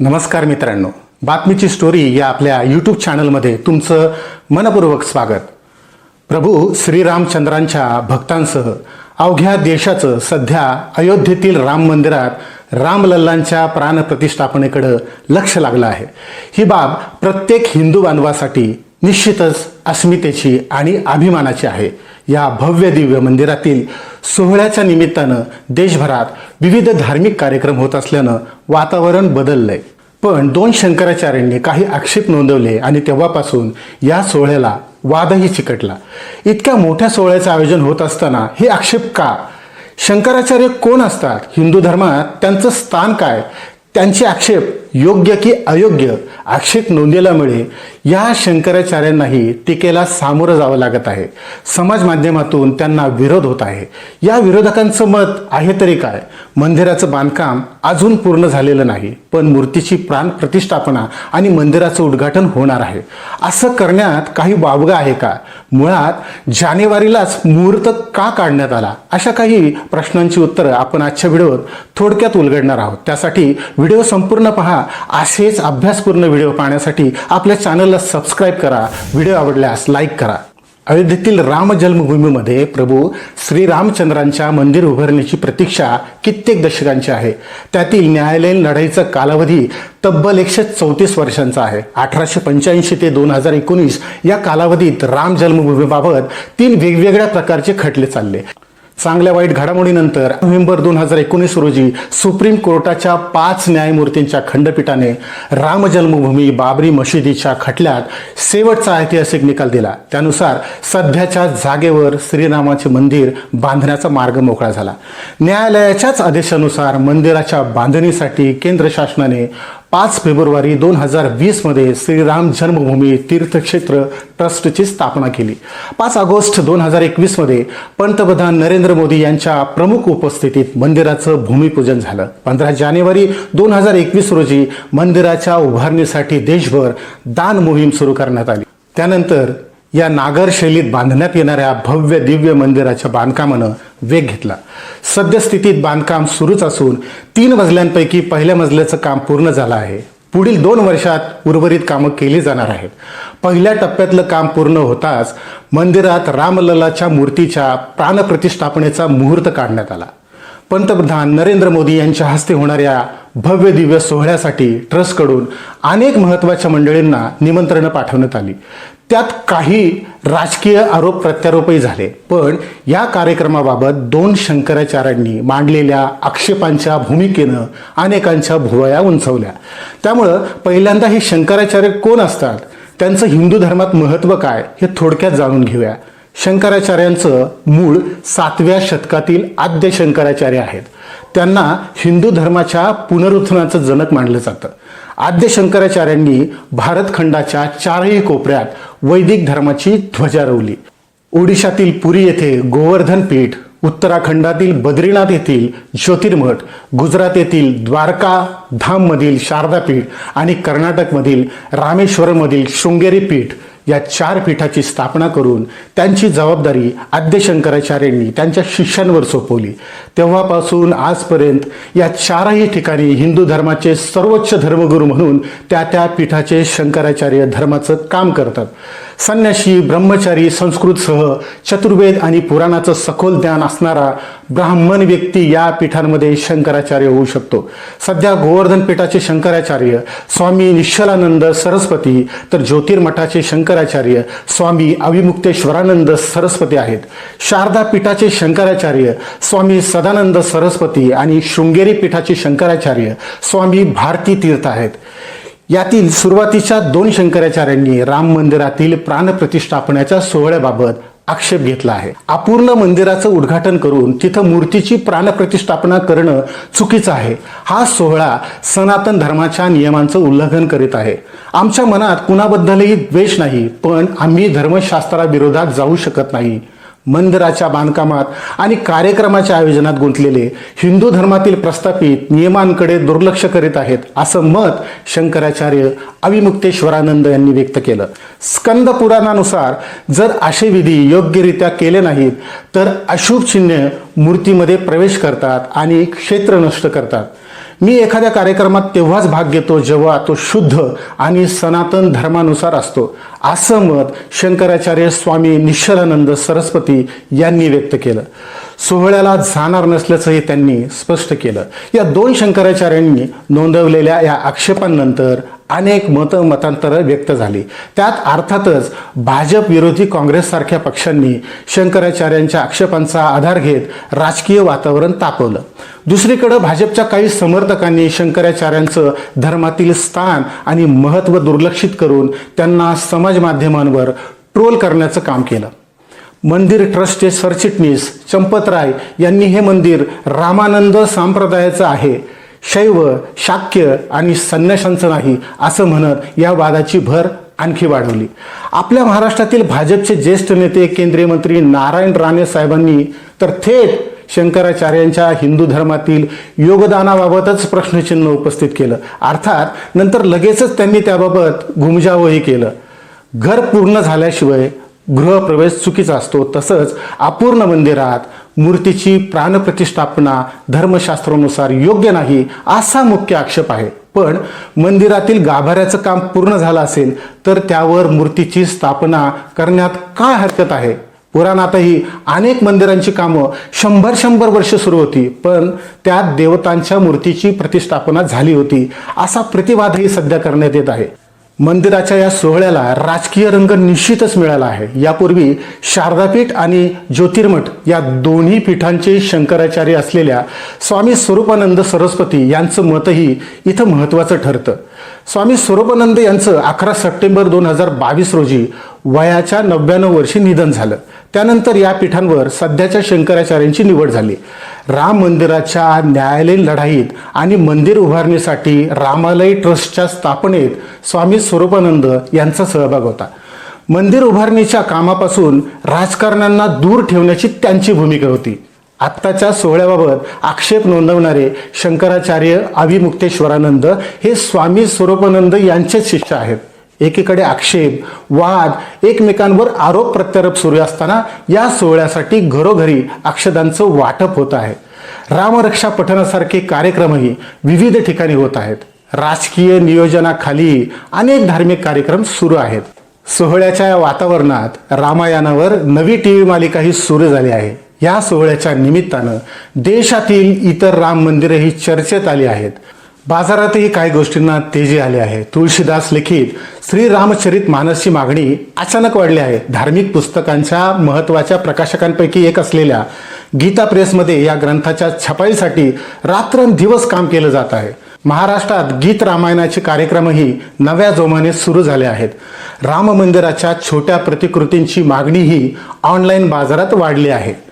नमस्कार मित्रांनो. बातमीची स्टोरी या आपल्या यूट्यूब चॅनलमध्ये तुमचं मनपूर्वक स्वागत. प्रभू श्रीरामचंद्रांच्या भक्तांसह अवघ्या देशाचं सध्या अयोध्येतील राम मंदिरात रामलल्लांच्या प्राणप्रतिष्ठापनेकडं लक्ष लागलं आहे. ही बाब प्रत्येक हिंदू बांधवासाठी निश्चितच अस्मितेची आणि अभिमानाची आहे. या भव्य दिव्य मंदिरातील सोहळ्याच्या निमित्तानं देशभरात विविध धार्मिक कार्यक्रम होत असल्यानं वातावरण बदललंय. पण दोन शंकराचार्यांनी काही आक्षेप नोंदवले आणि तेव्हापासून या सोहळ्याला वादही चिकटला. इतक्या मोठ्या सोहळ्याचं आयोजन होत असताना हे आक्षेप का? शंकराचार्य कोण असतात? हिंदू धर्मात त्यांचं स्थान काय? त्यांचे आक्षेप योग्य की अयोग्य आक्षेप नोंदलेल्यामुळे या शंकराचार्यांनाही टीकेला सामोरं जावं लागत आहे. समाज माध्यमातून त्यांना विरोध होत आहे. या विरोधकांचं मत आहे तरी काय? मंदिराचं बांधकाम अजून पूर्ण झालेलं नाही पण मूर्तीची प्राण प्रतिष्ठापना आणि मंदिराचं उद्घाटन होणार आहे. असं करण्यात काही वावगं आहे का? मुळात जानेवारीलाच मुहूर्त का काढण्यात आला? अशा काही प्रश्नांची उत्तरं आपण आजच्या व्हिडिओत थोडक्यात उलगडणार आहोत. त्यासाठी व्हिडिओ संपूर्ण पहा असेच अभ्यासपूर्ण व्हिडिओ पाहण्यासाठी आपल्या चॅनलला सबस्क्राईब करा व्हिडिओ आवडल्यास लाईक करा. अयोध्येतील राम जन्मभूमीमध्ये प्रभू श्रीरामचंद्रांच्या मंदिर उभारण्याची प्रतीक्षा कित्येक दशकांची आहे. त्यातील न्यायालयीन लढाईचा कालावधी तब्बल एकशे चौतीस वर्षांचा आहे. अठराशे पंच्याऐंशी ते दोन हजार एकोणीस या कालावधीत राम जन्मभूमीबाबत तीन वेगवेगळ्या प्रकारचे खटले चालले. चांगल्या वाईट घडामोडीनंतर नोव्हेंबर दोन हजार एकोणीस रोजी सुप्रीम कोर्टाच्या पाच न्यायमूर्तींच्या खंडपीठाने राम जन्मभूमी बाबरी मशिदीच्या खटल्यात शेवटचा ऐतिहासिक निकाल दिला. त्यानुसार सध्याच्या जागेवर श्रीरामाचे मंदिर बांधण्याचा मार्ग मोकळा झाला. न्यायालयाच्याच आदेशानुसार मंदिराच्या बांधणीसाठी केंद्र शासनाने पाच फेब्रुवारी दोन हजार वीसमध्ये श्रीराम जन्मभूमी तीर्थक्षेत्र ट्रस्टची स्थापना केली. पाच ऑगस्ट दोन हजार एकवीसमध्ये पंतप्रधान नरेंद्र मोदी यांच्या प्रमुख उपस्थितीत मंदिराचं भूमिपूजन झालं. पंधरा जानेवारी दोन हजार एकवीस रोजी मंदिराच्या उभारणीसाठी देशभर दान मोहीम सुरू करण्यात आली. त्यानंतर या नागर शैलीत बांधण्यात येणाऱ्या भव्य दिव्य मंदिराच्या बांधकामानं वेग घेतला. सद्यस्थितीत बांधकाम सुरूच असून तीन मजल्यांपैकी पहिल्या मजल्याचं काम पूर्ण झालं आहे. पुढील दोन वर्षात उर्वरित कामं केली जाणार आहेत. पहिल्या टप्प्यातलं काम पूर्ण होताच मंदिरात रामललाच्या मूर्तीच्या प्राणप्रतिष्ठापनेचा मुहूर्त काढण्यात आला. पंतप्रधान नरेंद्र मोदी यांच्या हस्ते होणाऱ्या भव्य दिव्य सोहळ्यासाठी ट्रस्टकडून अनेक महत्त्वाच्या मंडळींना निमंत्रणं पाठवण्यात आली. त्यात काही राजकीय आरोप प्रत्यारोपही झाले. पण या कार्यक्रमाबाबत दोन शंकराचार्यांनी मांडलेल्या आक्षेपांच्या भूमिकेनं अनेकांच्या भुवया उंचवल्या. त्यामुळं पहिल्यांदा हे शंकराचार्य कोण असतात? त्यांचं हिंदू धर्मात महत्त्व काय? हे थोडक्यात जाणून घेऊया. शंकराचार्यांचं मूळ सातव्या शतकातील आद्य शंकराचार्य आहेत. त्यांना हिंदू धर्माच्या पुनरुत्थानाचं जनक मानलं जातं. आद्य शंकराचार्यांनी भारतखंडाच्या चारही कोपऱ्यात वैदिक धर्माची ध्वजा रोवली. ओडिशातील पुरी येथे गोवर्धन पीठ उत्तराखंडातील बद्रीनाथ येथील ज्योतिर्मठ गुजरात येथील द्वारका धाममधील शारदापीठ आणि कर्नाटकमधील रामेश्वरमधील शृंगेरी पीठ या चार पीठाची स्थापना करून त्यांची जबाबदारी आद्य शंकराचार्यांनी त्यांच्या शिष्यांवर सोपवली. तेव्हापासून आजपर्यंत या चारही ठिकाणी हिंदू धर्माचे सर्वोच्च धर्मगुरू म्हणून त्या त्या पीठाचे शंकराचार्य धर्माचं काम करतात. संन्याशी ब्रह्मचारी संस्कृतसह चतुर्वेद आणि पुराणाचं सखोल ज्ञान असणारा ब्राह्मण व्यक्ती या पीठांमध्ये शंकराचार्य होऊ शकतो. सध्या गोवर्धन पीठाचे शंकराचार्य स्वामी निश्चलानंद सरस्वती तर ज्योतिर्मठाचे शंकराचार्य स्वामी अविमुक्तेश्वरानंद सरस्वती आहेत. शारदा पीठाचे शंकराचार्य स्वामी सदानंद सरस्वती आणि शृंगेरी पीठाचे शंकराचार्य स्वामी भारती तीर्थ आहेत. यातील सुरुवातीच्या दोन शंकराचार्यांनी राम मंदिरातील प्राणप्रतिष्ठापनेच्या सोहळ्याबाबत आक्षेप घेतला आहे. अपूर्ण मंदिराचं उद्घाटन करून तिथं मूर्तीची प्राणप्रतिष्ठापना करणं चुकीचं आहे. हा सोहळा सनातन धर्माच्या नियमांचं उल्लंघन करीत आहे. आमच्या मनात कुणाबद्दलही द्वेष नाही पण आम्ही धर्मशास्त्राविरोधात जाऊ शकत नाही. मंदिराच्या बांधकामात आणि कार्यक्रमाच्या आयोजनात गुंतलेले हिंदू धर्मातील प्रस्थापित नियमांकडे दुर्लक्ष करीत आहेत असं मत शंकराचार्य अविमुक्तेश्वरानंद यांनी व्यक्त केलं. स्कंद पुराणानुसार जर असे विधी योग्यरित्या केले नाहीत तर अशुभ चिन्ह मूर्तीमध्ये प्रवेश करतात आणि क्षेत्र नष्ट करतात. मी एखाद्या कार्यक्रमात तेव्हाच भाग घेतो जेव्हा तो शुद्ध आणि सनातन धर्मानुसार असतो. असं मत शंकराचार्य स्वामी निश्चलानंद सरस्वती यांनी व्यक्त केलं. सोहळ्याला जाणार नसल्याचंही त्यांनी स्पष्ट केलं. या दोन शंकराचार्यांनी नोंदवलेल्या या आक्षेपांनंतर अनेक मतं मतांतरं व्यक्त झाली. त्यात अर्थातच भाजप विरोधी काँग्रेससारख्या पक्षांनी शंकराचार्यांच्या आक्षेपांचा आधार घेत राजकीय वातावरण तापवलं. दुसरीकडं भाजपच्या काही समर्थकांनी शंकराचार्यांचं धर्मातील स्थान आणि महत्त्व दुर्लक्षित करून त्यांना समाज माध्यमांवर ट्रोल करण्याचं काम केलं. मंदिर ट्रस्टचे सरचिटणीस चंपतराय यांनी हे मंदिर रामानंद संप्रदायाचं आहे. शैव शाक्य आणि संन्याशांचं नाही असं म्हणत या वादाची भर आणखी वाढवली. आपल्या महाराष्ट्रातील भाजपचे ज्येष्ठ नेते केंद्रीय मंत्री नारायण राणे साहेबांनी तर थेट शंकराचार्यांच्या हिंदू धर्मातील योगदानाबाबतच प्रश्नचिन्ह उपस्थित केलं. अर्थात नंतर लगेचच त्यांनी त्याबाबत घुमजावही केलं. घर पूर्ण झाल्याशिवाय गृहप्रवेश चुकीचा असतो. तसंच अपूर्ण मंदिरात मूर्तीची प्राणप्रतिष्ठापना धर्मशास्त्रानुसार योग्य नाही असा मुख्य आक्षेप आहे. पण मंदिरातील गाभाऱ्याचं काम पूर्ण झालं असेल तर त्यावर मूर्तीची स्थापना करण्यात काय हरकत आहे? पुराणातही अनेक मंदिरांची कामं शंभर शंभर वर्ष सुरू होती पण त्यात देवतांच्या मूर्तीची प्रतिष्ठापना झाली होती असा प्रतिवादही सध्या करण्यात येत आहे. मंदिराच्या या सोहळ्याला राजकीय रंग निश्चितच मिळाला आहे. यापूर्वी शारदापीठ आणि ज्योतिर्मठ या दोन्ही पीठांचे शंकराचार्य असलेल्या स्वामी स्वरूपानंद सरस्वती यांचं मतही इथं महत्त्वाचं ठरतं. स्वामी स्वरूपानंद यांचं अकरा सप्टेंबर दोन हजार बावीस रोजी वयाच्या नव्याण्णव वर्षी निधन झालं. त्यानंतर या पीठांवर सध्याच्या शंकराचार्यांची निवड झाली. राम मंदिराच्या न्यायालयीन लढाईत आणि मंदिर उभारणीसाठी रामालय ट्रस्टच्या स्थापनेत स्वामी स्वरूपानंद यांचा सहभाग होता. मंदिर उभारणीच्या कामापासून राजकारण्यांना दूर ठेवण्याची त्यांची भूमिका होती. आत्ताच्या सोहळ्याबाबत आक्षेप नोंदवणारे शंकराचार्य अभिमुक्तेश्वरानंद हे स्वामी स्वरूपानंद यांचेच शिष्य आहेत. एकीकडे आक्षेप वाद एकमेकांवर आरोप प्रत्यारोप सुरू असताना या सोहळ्यासाठी घरोघरी अक्षदांचं वाटप होत आहे. रामरक्षा पठणासारखे कार्यक्रमही विविध ठिकाणी होत आहेत. राजकीय नियोजनाखाली अनेक धार्मिक कार्यक्रम सुरू आहेत. सोहळ्याच्या या वातावरणात रामायणावर नवी टी व्ही मालिकाही सुरू झाली आहे. या सोहळ्याच्या निमित्तानं देशातील इतर राम मंदिरही चर्चेत आली आहेत. बाजारातही काही गोष्टींना तेजी आली आहे. तुळशीदास लिखित श्री रामचरित मानसची मागणी अचानक वाढली आहे. धार्मिक पुस्तकांच्या महत्त्वाच्या प्रकाशकांपैकी एक असलेल्या गीता प्रेसमध्ये या ग्रंथाच्या छपाईसाठी रात्रंदिवस काम केलं जात आहे. महाराष्ट्रात गीत रामायणाचे कार्यक्रमही नव्या जोमाने सुरू झाले आहेत. राम मंदिराच्या छोट्या प्रतिकृतींची मागणीही ऑनलाईन बाजारात वाढली आहे.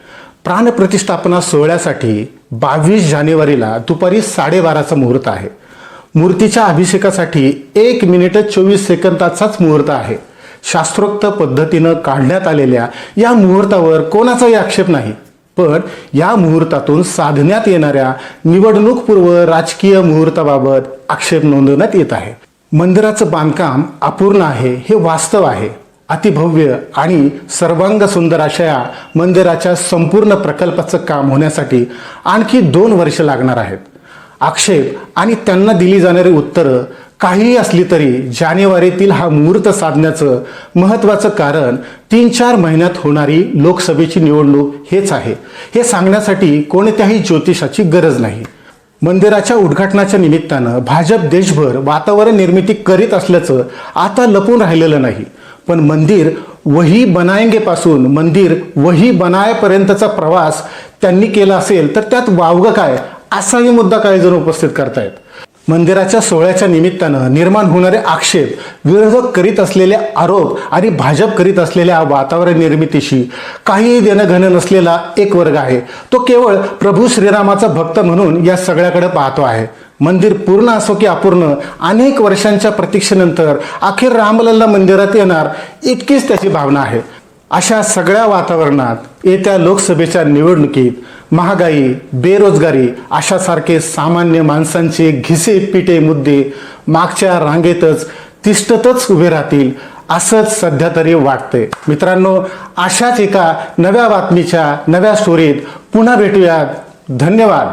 प्राणप्रतिष्ठापना सोहळ्यासाठी बावीस जानेवारीला दुपारी साडेबाराचा मुहूर्त आहे. मूर्तीच्या अभिषेकासाठी एक मिनिट चोवीस सेकंदाचाच मुहूर्त आहे. शास्त्रोक्त पद्धतीनं काढण्यात आलेल्या या मुहूर्तावर कोणाचाही आक्षेप नाही. पण या मुहूर्तातून साधण्यात येणाऱ्या निवडणूकपूर्व राजकीय मुहूर्ताबाबत आक्षेप नोंदवण्यात येत आहे. मंदिराचं बांधकाम अपूर्ण आहे हे वास्तव आहे. अतिभव्य आणि सर्वांग सुंदर अशा या मंदिराच्या संपूर्ण प्रकल्पाचं काम होण्यासाठी आणखी दोन वर्ष लागणार आहेत. आक्षेप आणि त्यांना दिली जाणारी उत्तरं काहीही असली तरी जानेवारीतील हा मुहूर्त साधण्याचं महत्त्वाचं कारण तीन चार महिन्यात होणारी लोकसभेची निवडणूक हेच आहे. हे सांगण्यासाठी कोणत्याही ज्योतिषाची गरज नाही. मंदिराच्या उद्घाटनाच्या निमित्तानं भाजप देशभर वातावरण निर्मिती करीत असल्याचं आता लपून राहिलेलं नाही. पण मंदिर वही बनायंगे पासून मंदिर वही बनायपर्यंतचा प्रवास त्यांनी केला असेल तर त्यात वावगं काय? असाही मुद्दा काही जण उपस्थित करतायत. मंदिराच्या सोहळ्याच्या निमित्तानं निर्माण होणारे आक्षेप विरोधक करीत असलेले आरोप आणि भाजप करीत असलेल्या वातावरण निर्मितीशी काहीही देणं नसलेला एक वर्ग आहे. तो केवळ प्रभू श्रीरामाचा भक्त म्हणून या सगळ्याकडे पाहतो आहे. मंदिर पूर्ण असो की अपूर्ण अनेक वर्षांच्या प्रतीक्षेनंतर अखेर रामलल्ला मंदिरात येणार इतकीच त्याची भावना आहे. अशा सगळ्या वातावरणात येत्या लोकसभेच्या निवडणुकीत महागाई बेरोजगारी अशासारखे सामान्य माणसांचे घिसे पिटे मुद्दे मागच्या रांगेतच तिष्ठतच उभे राहतील असंच सध्या तरी वाटतंय. मित्रांनो अशाच एका नव्या बातमीच्या नव्या स्टोरीत पुन्हा भेटूयात. धन्यवाद.